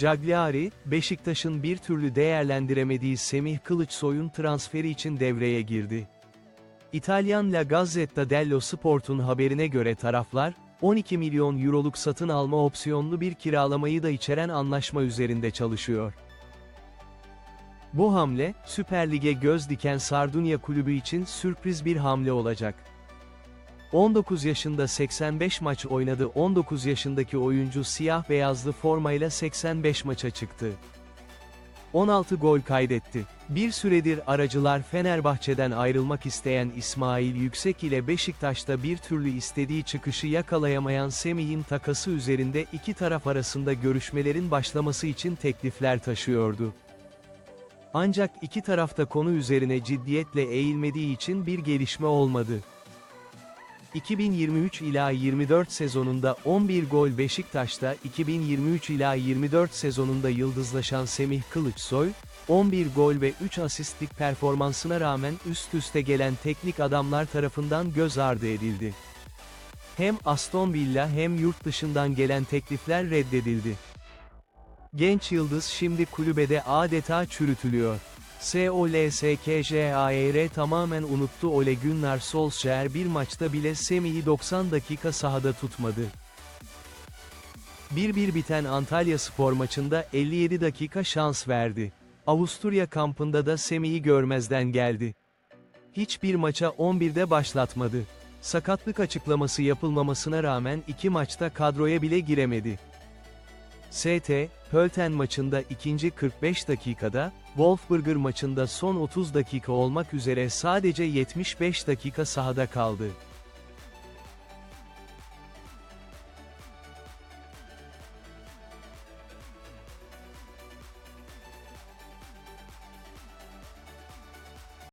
Cagliari, Beşiktaş'ın bir türlü değerlendiremediği Semih Kılıçsoy'un transferi için devreye girdi. İtalyan La Gazzetta dello Sport'un haberine göre taraflar, 12 milyon euroluk satın alma opsiyonlu bir kiralamayı da içeren anlaşma üzerinde çalışıyor. Bu hamle, Süper Lig'e göz diken Sardunya kulübü için sürpriz bir hamle olacak. 19 yaşında 85 maç oynadı 19 yaşındaki oyuncu siyah beyazlı formayla 85 maça çıktı. 16 gol kaydetti. Bir süredir aracılar Fenerbahçe'den ayrılmak isteyen İsmail Yüksek ile Beşiktaş'ta bir türlü istediği çıkışı yakalayamayan Semih'in takası üzerinde iki taraf arasında görüşmelerin başlaması için teklifler taşıyordu. Ancak iki tarafta konu üzerine ciddiyetle eğilmediği için bir gelişme olmadı. 2023 ila 24 sezonunda 11 gol Beşiktaş'ta, 2023 ila 24 sezonunda yıldızlaşan Semih Kılıçsoy, 11 gol ve 3 asistlik performansına rağmen üst üste gelen teknik adamlar tarafından göz ardı edildi. Hem Aston Villa hem yurt dışından gelen teklifler reddedildi. Genç yıldız şimdi kulübede adeta çürütülüyor. SOLSKJAR tamamen unuttu Ole Gunnar Solskjaer bir maçta bile Semih'i 90 dakika sahada tutmadı. 1-1 biten Antalya spor maçında 57 dakika şans verdi. Avusturya kampında da Semih'i görmezden geldi. Hiçbir maça 11'de başlatmadı. Sakatlık açıklaması yapılmamasına rağmen iki maçta kadroya bile giremedi. ST, Hölten maçında ikinci 45 dakikada, Wolfsburger maçında son 30 dakika olmak üzere sadece 75 dakika sahada kaldı.